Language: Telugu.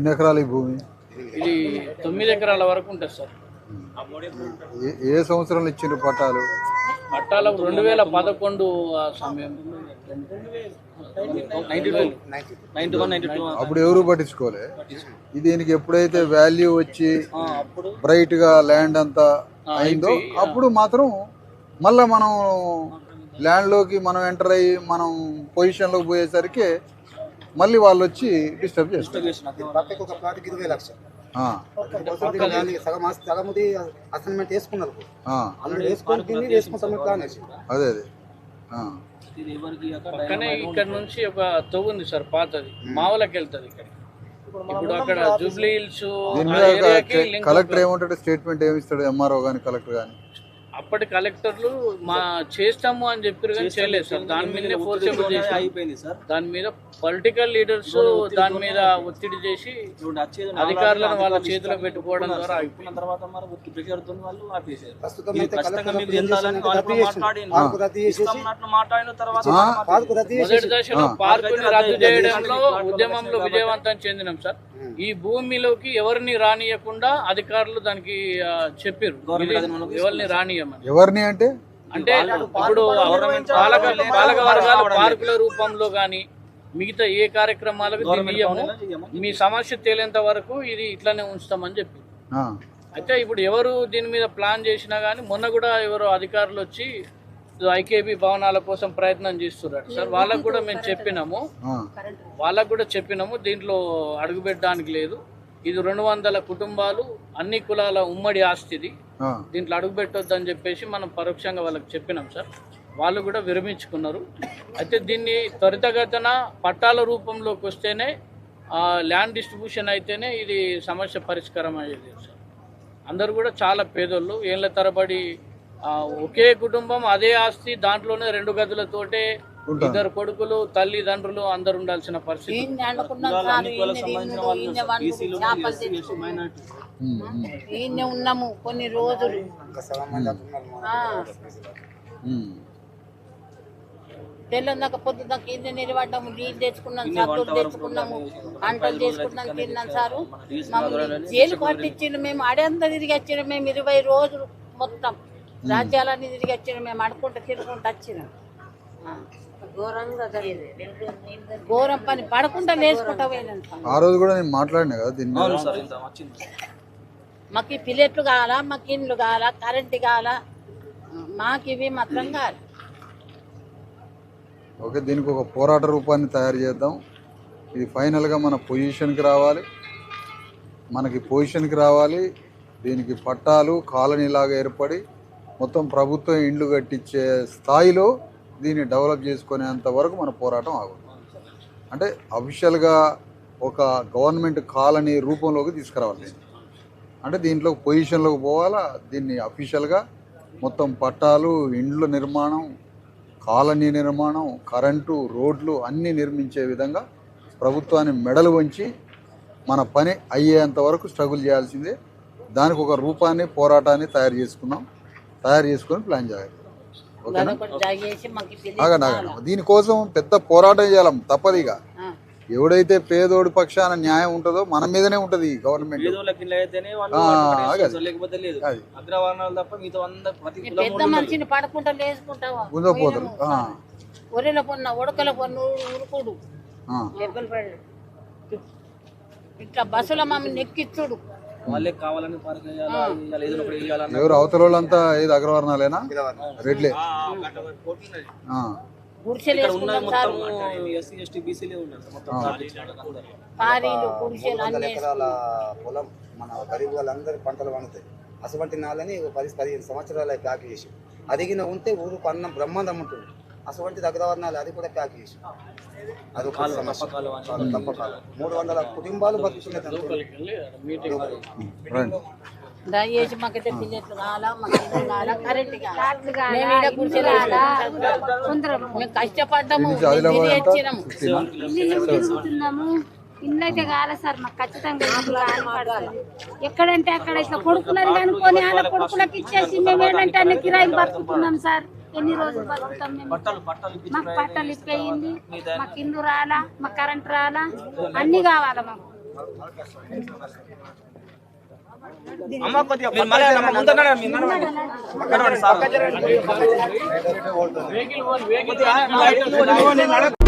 ఎన్ని ఎకరాలు ఈ భూమి? ఇది తొమ్మిది ఎకరాల వరకు ఉంటుంది సార్. ఏ- ఏ సంవత్సరంలో ఇచ్చిన పట్టాలు? పట్టాలకు రెండు వేల పదకొండు ఆ సమయం. Ninety two ninety one ninety two అప్పుడు ఎవరు పట్టించుకోలే? ఇది దీనికి ఎప్పుడైతే వాల్యూ వచ్చి అప్పుడు బ్రైట్గా ల్యాండ్ అంతా అయిందో అప్పుడు మాత్రం మళ్ళా మనం ల్యాండ్లోకి మనం ఎంటర్ అయ్యి మనం పొజిషన్లోకి పోయేసరికి మళ్ళీ వాళ్ళు వచ్చి డిస్టర్బ్ చేస్తారు. అదే అదే. ఆ, పక్కనే ఇక్కడ నుంచి ఒక తవ్వు ఉంది సార్ పాతది. మావలకి వెళ్తుంది ఇక్కడ. ఇప్పుడు అక్కడ జూబ్లీ హిల్స్ కలెక్టర్ ఏమంటాడు? స్టేట్మెంట్ ఏమి ఇస్తాడు? ఎంఆర్ఓ కానీ కలెక్టర్ కానీ అప్పటి కలెక్టర్లు మా చేస్తాము అని చెప్పారు కానీ చేయలేదు సార్. దాని మీదనే ఫోర్సబుల్ చేసి అయిపోయింది సార్. దాని మీద పొలిటికల్ లీడర్స్ దాని మీద ఒత్తిడి చేసి అధికారులను వాళ్ళ చేతిలో పెట్టుకోవడం ద్వారా ఉన్న తర్వాత మొదటి దశలో పార్కుని రద్దు చేయడంలో ఉద్యమంలో విజయవంతం చెందినాం సార్. ఈ భూమిలోకి ఎవరిని రానియకుండా అధికారులు దానికి చెప్పారు ఎవరిని రానియమని. ఎవరిని అంటే? అంటే ఇప్పుడు పాలక పాలక వర్గాలు పార్కుల రూపంలో గాని మిగతా ఏ కార్యక్రమాలకు ఇయ్యము. మీ సమస్య తేలేంత వరకు ఇది ఇట్లానే ఉంచుతామని చెప్పి. ఆ, అయితే ఇప్పుడు ఎవరు దీని మీద ప్లాన్ చేసినా కానీ మొన్న కూడా ఎవరు అధికారులు వచ్చి ఐకేబీ భవనాల కోసం ప్రయత్నం చేస్తున్నారు. సార్ వాళ్ళకు కూడా మేము చెప్పినాము. వాళ్ళకు కూడా చెప్పినాము దీంట్లో అడుగుపెట్టడానికి లేదు. ఇది రెండు వందల కుటుంబాలు అన్ని కులాల ఉమ్మడి ఆస్తిది. దీంట్లో అడుగుపెట్టొద్దు అని చెప్పేసి మనం పరోక్షంగా వాళ్ళకి చెప్పినాం సార్. వాళ్ళు కూడా విరమించుకున్నారు. అయితే దీన్ని త్వరితగతన పట్టాల రూపంలోకి వస్తేనే ల్యాండ్ డిస్ట్రిబ్యూషన్ అయితేనే ఇది సమస్య పరిష్కారం అయ్యేది సార్. అందరూ కూడా చాలా పేదోళ్ళు. ఏళ్ళ తరబడి ఒకే కుటుంబం అదే ఆస్తి దాంట్లోనే రెండు గదులతోటే ఇద్దరు కొడుకులు తల్లిదండ్రులు అందరు ఉండాల్సిన పరిస్థితి. ఈయన్ని ఉన్నాము కొన్ని రోజులు. తెల్లందాక పొద్దుదాకా ఈయన నిలబడ్డాము. నీళ్ళు తెచ్చుకున్నాం సత్తులు తెచ్చుకున్నాము వంటలు చేసుకున్నాం తిన్నాం సారు. మమ్మల్ని జైలు పట్టించిండు మేము. అడంతా తిరిగి వచ్చినాం మేము ఇరవై రోజులు మొత్తం. రాజ్యాలన్నీ తిరిగి వచ్చినాం మేము అడుకుంటూ తిరుగుకుంటూ వచ్చినాం. ఘోరం పని పడకుండా లేచుకుంటా. ఆ రోజు కూడా నేను మాట్లాడినా కదా దీని మీద సార్ ఇంత వచ్చింది. మాకు ఈ పిల్లెట్లు కావాలా మాకు ఇండ్లు కావాలా కరెంటు కావాలా? మాకు ఇవి మాత్రం కావాలి. ఓకే దీనికి ఒక పోరాట రూపాన్ని తయారు చేద్దాం. ఇది ఫైనల్గా మన పొజిషన్కి రావాలి. మనకి పొజిషన్కి రావాలి. దీనికి పట్టాలు కాలనీలాగా ఏర్పడి మొత్తం ప్రభుత్వం ఇండ్లు కట్టించే స్థాయిలో దీన్ని డెవలప్ చేసుకునేంత వరకు మన పోరాటం ఆగుతుంది అంటే అఫిషియల్గా ఒక గవర్నమెంట్ కాలనీ రూపంలోకి తీసుకురావాలి. అంటే దీంట్లో పొజిషన్లోకి పోవాలా? దీన్ని అఫీషియల్గా మొత్తం పట్టాలు ఇండ్ల నిర్మాణం కాలనీ నిర్మాణం కరెంటు రోడ్లు అన్నీ నిర్మించే విధంగా ప్రభుత్వాన్ని మెడలు వంచి మన పని అయ్యేంత వరకు స్ట్రగుల్ చేయాల్సిందే. దానికి ఒక రూపాన్ని పోరాటాన్ని తయారు చేసుకున్నాం. తయారు చేసుకొని ప్లాన్ చేయాలి. దీనికోసం పెద్ద పోరాటం చేయాలి తప్పదిగా. ఆ. ఎవడైతే పేదోడి పక్షాన న్యాయం ఉంటుందో మన మీదనే ఉంటుంది గవర్నమెంట్. పేదోళ్ళకి ఇల్లు అయితేనే వాళ్ళు ఆ, అడ్డుపడేస్తారు అదే. సార్, లేకపోతే లేదు. అది. అగ్రవర్ణాలు తప్ప మిగతా అందరు ప్రతి ఈ కులం పెద్ద మనిషిని పడకుండా లేచుకుంటావా ఉందో పోతారు ఆ, ఒరిల పొన్న ఉడకల పొన్న ఉరుకుడు ఇట్లా బస్సులో మమ్మల్ని ఎక్కిచ్చుడు వాళ్ళే కావాలని పార్క్ చేయాలి ఇవాళ ఏదో ఒకటి వేయాలన్న ఎవరు అవతల వాళ్ళంతా ఏది అగ్రవర్ణాలేనా? రెడ్లే. ఇక్కడ మొత్తం ఎస్సీ ఎస్టీ బీసీలే ఉన్నారు. మొత్తం వందల ఎకరాల పొలం మన గరీబ్ వాళ్ళందరి పంటలు పండుతాయి. అటువంటి నాలని ఒక పది పదిహేను సంవత్సరాలు ప్యాక్ చేసి. అదిగిన ఉంటే ఊరుకు అన్నం బ్రహ్మాండం ఉంటుంది. అటువంటి అగ్రవర్ణాలు అది కూడా ప్యాక్ చేసి. సమస్య. తప్పకాలం మూడు వందల కుటుంబాలు బతుకుతున్నాయి దయచేసి మాకైతే పిల్లెట్లు కావాలా మాకు కావాలా కరెంట్ మేము కష్టపడ్డాము ఫిఫ్టీనా ఇల్లు తిరుగుతున్నాము ఇల్లు అయితే కాలే సార్ మాకు ఖచ్చితంగా కాని ఎక్కడంటే అక్కడ ఇట్లా కొడుకులని కనుక్కొని వాళ్ళ కొడుకులకు ఇచ్చేసి మేము ఏంటంటే అన్ని కిరాయిలు బతుకుతున్నాం సార్. ఎన్ని రోజులు బతుకుతాం మేము? మాకు పట్టలు ఇప్పయింది మాకు ఇల్లు రాలా మాకు కరెంట్ రాలా అన్ని కావాలా మాకు. వెహికల్